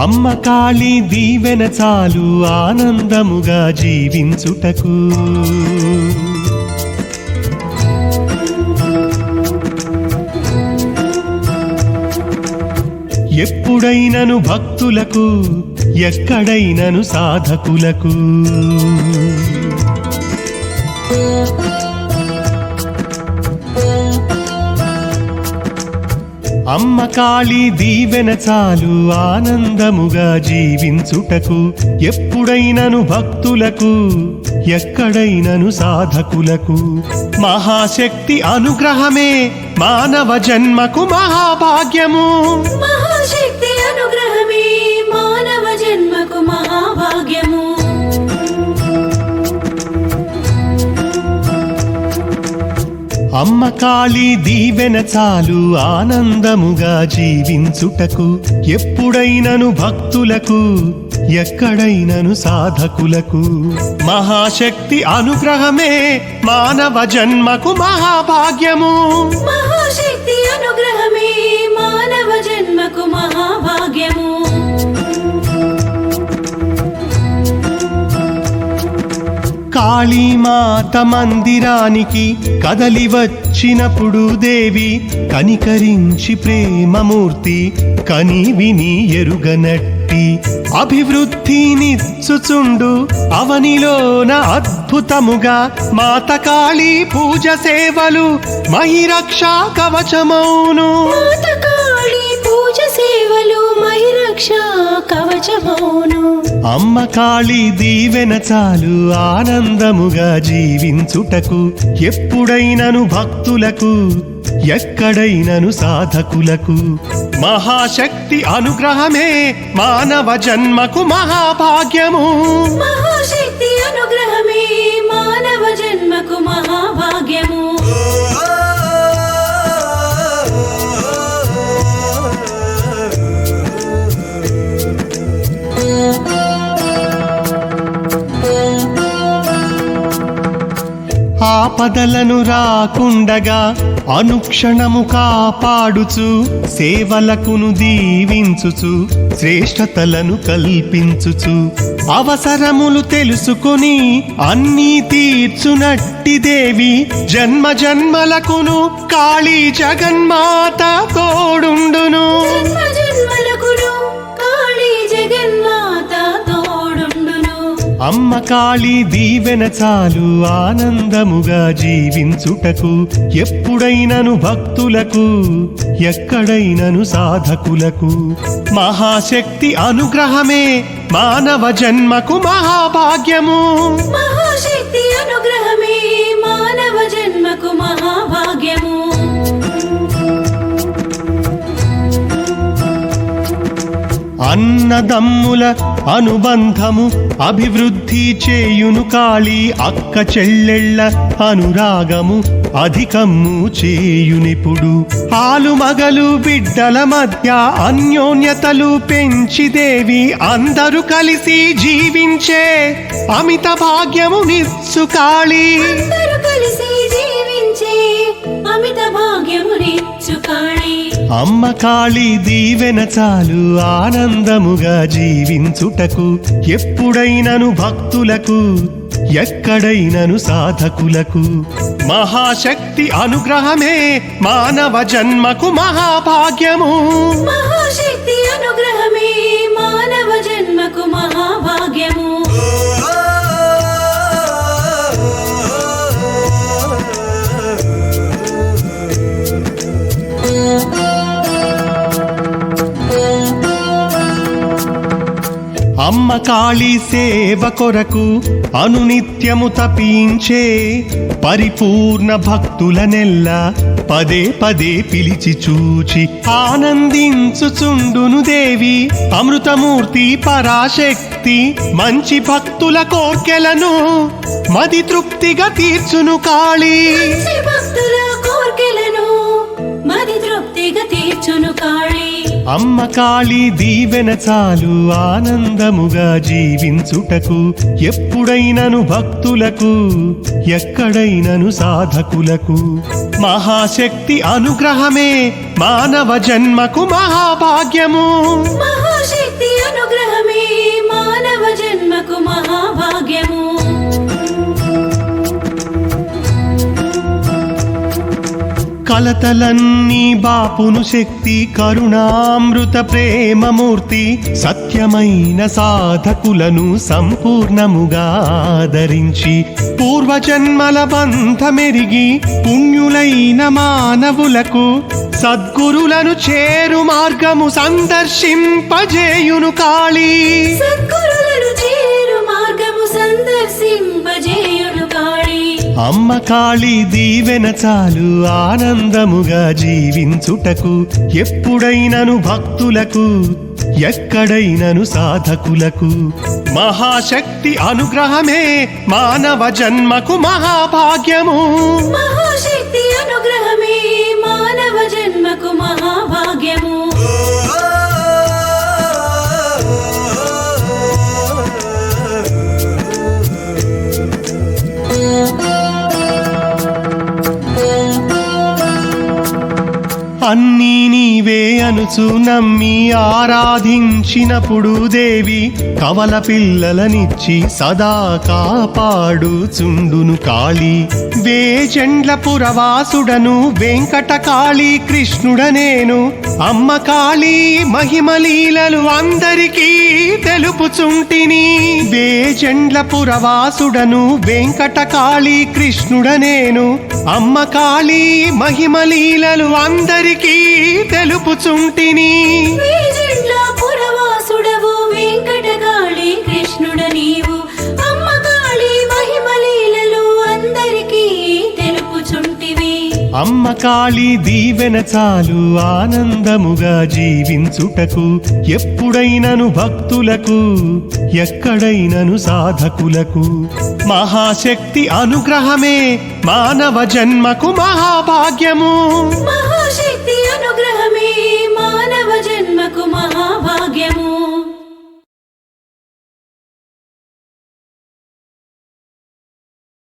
అమ్మ కాళీ దీవెన చాలు ఆనందముగా జీవించుటకు. ఎప్పుడైనను భక్తులకు ఎక్కడైనను సాధకులకు. అమ్మ కాళీ దీవెన చాలు ఆనందముగా జీవించుటకు. ఎప్పుడైనను భక్తులకు ఎక్కడైనను సాధకులకు. మహాశక్తి అనుగ్రహమే మానవ జన్మకు మహాభాగ్యము. మహాశక్తి అనుగ్రహమే మానవ జన్మకు మహాభాగ్యము. అమ్మ కాళీ దీవెన చాలు ఆనందముగా జీవించుటకు ఎప్పుడైనను భక్తులకు ఎక్కడైనను సాధకులకు. మహాశక్తి అనుగ్రహమే మానవ జన్మకు మహాభాగ్యము. మహాశక్తి అనుగ్రహమే మానవ జన్మకు మహాభాగ్యము. కాళీమాత మందిరానికి కదలి వచ్చినప్పుడు దేవి కనికరించి ప్రేమమూర్తి కని విని ఎరుగనట్టి అభివృద్ధినిచ్చుచుండు అవనిలోన అద్భుతముగా మాత కాళీ పూజ సేవలు మహిరక్షా కవచమౌను. పూజ సేవలు కవచమౌను. అమ్మ కాళీ దీవెన చాలు ఆనందముగా జీవించుటకు. ఎప్పుడైనను భక్తులకు ఎక్కడైనను సాధకులకు. మహాశక్తి అనుగ్రహమే మానవ జన్మకు మహాభాగ్యము. మహాశక్తి అనుగ్రహమే మానవ జన్మకు మహాభాగ్యము. ఆపదలను రాకుండగా అనుక్షణము కాపాడుచు సేవలకును దీవించుచు శ్రేష్టతలను కల్పించుచు. అవసరములు తెలుసుకొని అన్నీ తీర్చునట్టి దేవి జన్మ జన్మలకును కాళీ జగన్మాత తోడుండును జన్మ అమ్మ కాళీ దీవెన చాలు ఆనందముగా జీవించుటకు. ఎప్పుడైనను భక్తులకు ఎక్కడైనను సాధకులకు. మహాశక్తి అనుగ్రహమే మానవ జన్మకు మహాభాగ్యము. మహాశక్తి అనుగ్రహమే మానవ జన్మకు మహాభాగ్యము. అన్నదమ్ముల అనుబంధము అభివృద్ధి చేయును కాళీ అక్క చెల్లెళ్ళ అనురాగము అధికము చేయునిపుడు. ఆలు మగలు బిడ్డల మధ్య అన్యోన్యతలు పెంచిదేవి అందరూ కలిసి జీవించే అమిత భాగ్యము నిస్సు కాళీ. కలిసి జీవించే అమిత కాళీ. అమ్మ కాళీ దీవెన చాలు ఆనందముగా జీవించుటకు. ఎప్పుడైనను భక్తులకు ఎక్కడైనను సాధకులకు. మహాశక్తి అనుగ్రహమే మానవ జన్మకు మహాభాగ్యము. మహాశక్తి అనుగ్రహమే మానవ జన్మకు మహాభాగ్యము. అమ్మ కాళీ సేవ కొరకు అనునిత్యము తపించే పరిపూర్ణ భక్తులనెల్ల పదే పదే పిలిచి చూచి ఆనందించుచుండును దేవి. అమృతమూర్తి పరాశక్తి మంచి భక్తుల కోర్కెలను మది తృప్తిగా తీర్చును కాళీ. భక్తుల కోర్కెలను మది తృప్తిగా తీర్చును కాళీ. అమ్మ కాళీ దీవెన చాలు ఆనందముగా జీవించుటకు. ఎప్పుడైనను భక్తులకు ఎక్కడైనను సాధకులకు. మహాశక్తి అనుగ్రహమే మానవ జన్మకు మహాభాగ్యము. మహాశక్తి అనుగ్రహమే మానవ జన్మకు మహాభాగ్యము. కలతలన్నీ బాపును శక్తి కరుణామృత ప్రేమమూర్తి సత్యమైన సాధకులను సంపూర్ణముగా ఆదరించి పూర్వజన్మల బంధమెరిగి పుణ్యులైన మానవులకు సద్గురులను చేరు మార్గము సందర్శింపజేయును కాళీ. సద్గురులను చేరు మార్గము సందర్శింపజేయు కాళీ అమ్మ కాళీ దీవెన చాలు ఆనందముగా జీవించుటకు ఎప్పుడైనను భక్తులకు ఎక్కడైనను సాధకులకు. మహాశక్తి అనుగ్రహమే మానవ జన్మకు మహాభాగ్యము. మహాశక్తి అనుగ్రహమే అన్నీ నీవే అనుచు నమ్మి ఆరాధించినప్పుడు దేవి కవల పిల్లలనిచ్చి సదా కాపాడుచుండును కాళీ. వేచెండ్ల పురవాసుడను వెంకట కాళీ కృష్ణుడనేను అమ్మ కాళీ మహిమలీలలు అందరికీ తెలుపుచుంటిని. వేచెండ్ల పురవాసుడను వెంకట కాళీ కృష్ణుడనేను అమ్మ కాళీ మహిమలీలలు అందరికీ తెలుపుచుంటిని అందరికీ తెలుపుచుంటివి అమ్మ కాళీ దీవెన చాలు ఆనందముగా జీవించుటకు ఎప్పుడైనను భక్తులకు ఎక్కడైనను సాధకులకు. మహాశక్తి అనుగ్రహమే మానవ జన్మకు మహాభాగ్యము. మహాశక్తి అనుగ్రహమే మానవ జన్మకు మహాభాగ్యము.